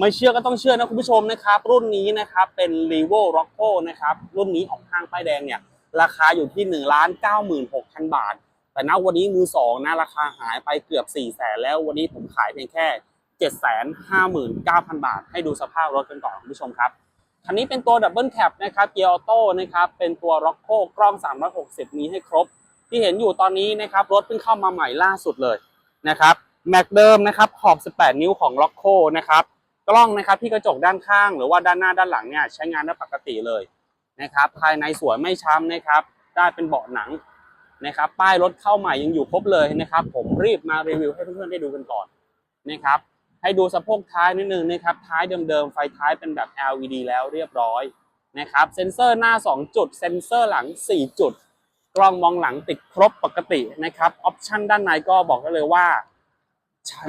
ไม่เชื่อก็ต้องเชื่อนะคุณผู้ชมนะครับ รุ่นนี้นะครับเป็น r e v o Rocco นะครับรุ่นนี้ออกห้างป้ายแดงเนี่ยราคาอยู่ที่1นึ่งล้านเก้าหมื่นหกพันบาท แต่ณวันนี้มือสองนะราคาหายไปเกือบ4ี่แสนแล้ววันนี้ผมขายเพียงแค่7จ็ดแสนห้าหมื่นเก้าพันบาท ให้ดูสภาพรถกันก่อนคุณผู้ชมครับคันนี้เป็นตัวดับเบิลแคปนะครับเกียร์ออโต้นะครับเป็นตัว Rocco กล้อง 360 มีให้ครบ ที่เห็นอยู่ตอนนี้นะครับรถเพิ่งเข้ามาใหม่ล่าสุดเลยนะครับแม็กเดิมนะครับขอบ 18 นิ้วของ Rocco นะครับ กล้องนะครับที่กระจกด้านข้าง หรือว่าด้านหน้าด้านหลังเนี่ยใช้งานได้ปกติเลยนะครับ ภายในสวยไม่ช้ำนะครับ ได้เป็นเบาะหนังนะครับ ป้ายรถเข้าใหม่ยังอยู่ครบเลยนะครับ ผมรีบมารีวิวให้เพื่อนๆได้ดูกันก่อนนะครับ ให้ดูสะโพกท้ายนิดนึงนะครับ ท้ายเดิมๆ ไฟท้ายเป็นแบบ LED แล้วเรียบร้อยนะครับ เซ็นเซอร์หน้า 2 จุด เซ็นเซอร์หลัง 4 จุด กล้องมองหลังติดครบปกตินะครับ ออปชันด้านในก็บอกได้เลยว่า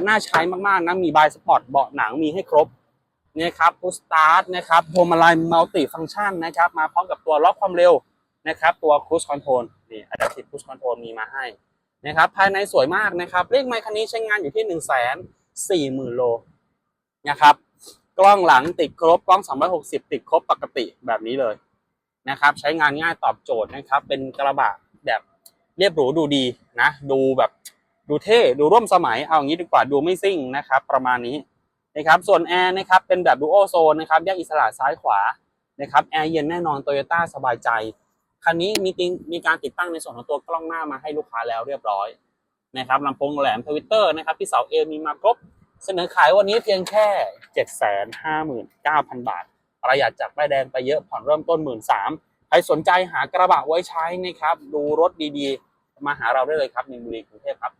น่าใช้มากๆนะมีบายสปอร์ตเบาะหนังมีให้ครบนะครับพุสตาร์ทนะครับพวงมาลัยมัลติฟัง c t ชันนะครับ มาพร้อมกับตัวล็อกความเร็วนะครับ ตัวค u ู e คอนโทรลนี่ Adaptive Cruise Control มีมาให้นะครับ ภายในสวยมากนะครับ เลขไมค์คันนี้ใช้งานอยู่ที่1 4 0 0 0 0โลนะครับกล้องหลังติดครบกล้อง 360 ติดครบปกติแบบนี้เลยนะครับ ใช้งานง่ายตอบโจทย์นะครับ เป็นกระบะแบบเรียบหรูดูดีนะ ดูแบบ ดูเท่ดูร่วมสมัยเอาอย่างนี้ดีกว่าดูไม่ซิ่งนะครับ ประมาณนี้นะครับส่วนแอร์นะครับเป็นแบบดูโอโซนนะครับแยกอิสระซ้ายขวานะครับแอร์เย็นแน่นอนโตโยต้าสบายใจคันนี้มีติงมีการติดตั้งในส่วนของตัวกล้องหน้ามาให้ลูกค้าแล้วเรียบร้อยนะครับลำโพงแหลมทวิตเตอร์นะครับที่เสาเอมีมาครบเสนอขายวันนี้เพียงแค่ 759,000 บาท ประหยัดจากป้ายแดงไปเยอะผ่อนเริ่มต้น 1 3ื่นใครสนใจหากระบะไว้ใช้นะครับ ดูรถดีๆ มาหาเราได้เลยครับในบุรีกรุงเทพครับ